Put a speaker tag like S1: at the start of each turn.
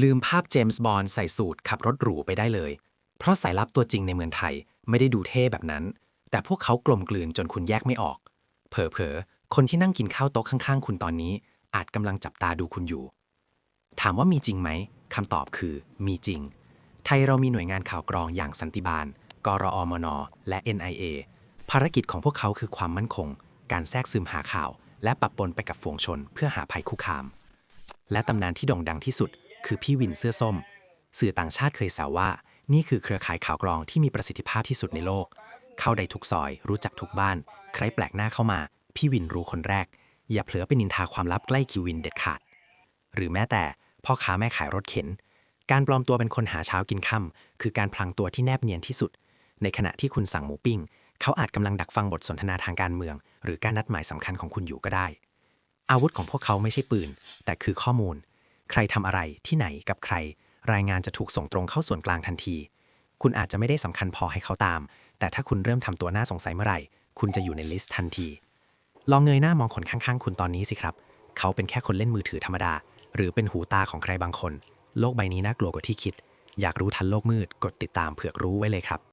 S1: ลืมภาพเจมส์บอนด์ใส่สูทขับรถหรูไปได้เลย เพราะสายลับตัวจริงในเมืองไทยไม่ได้ดูเท่แบบนั้น แต่พวกเขากลมกลืนจนคุณแยกไม่ออก เผลอๆ คนที่นั่งกินข้าวโต๊ะข้างๆ คุณตอนนี้ อาจกำลังจับตาดูคุณอยู่ ถามว่ามีจริงไหมคำตอบคือมีจริง ไทยเรามีหน่วยงานข่าวกรองอย่างสันติบาล กรอมน และ NIA ภารกิจของพวกเขาคือความมั่นคง การแทรกซึมหาข่าว และปะปนไปกับฝูงชนเพื่อหาภัยคุกคาม และตำนานที่โด่งดังที่สุด คือพี่วินเสื้อส้ม สื่อต่างชาติเคยแซวว่า นี่คือเครือข่ายข่าวกรองที่มีประสิทธิภาพที่สุดในโลก เข้าได้ทุกซอย รู้จักทุกบ้าน ใครแปลกหน้าเข้ามา พี่วินรู้คนแรก อย่าเผลอไปนินทาความลับใกล้คิววินเด็ดขาด หรือแม้แต่พ่อค้าแม่ขายรถเข็น การปลอมตัวเป็นคนหาเช้ากินค่ำคือการพลางตัวที่แนบเนียนที่สุด ในขณะที่คุณสั่งหมูปิ้ง เขาอาจกำลังดักฟังบทสนทนาทางการเมือง หรือการนัดหมายสำคัญของคุณอยู่ก็ได้ อาวุธของพวกเขาไม่ใช่ปืน แต่คือข้อมูล ใครทำอะไรที่ไหนกับใคร รายงานจะถูกส่งตรงเข้าส่วนกลางทันที คุณอาจจะไม่ได้สำคัญพอให้เขาตาม แต่ถ้าคุณเริ่มทำตัวน่าสงสัยเมื่อไหร่ คุณจะอยู่ในลิสต์ทันที ลองเงยหน้ามองคนข้างๆ คุณตอนนี้สิครับ เขาเป็นแค่คนเล่นมือถือธรรมดา หรือเป็นหูตาของใครบางคน โลกใบนี้น่ากลัวกว่าที่คิด อยากรู้ทันโลกมืด กดติดตามเผือกรู้ไว้เลยครับ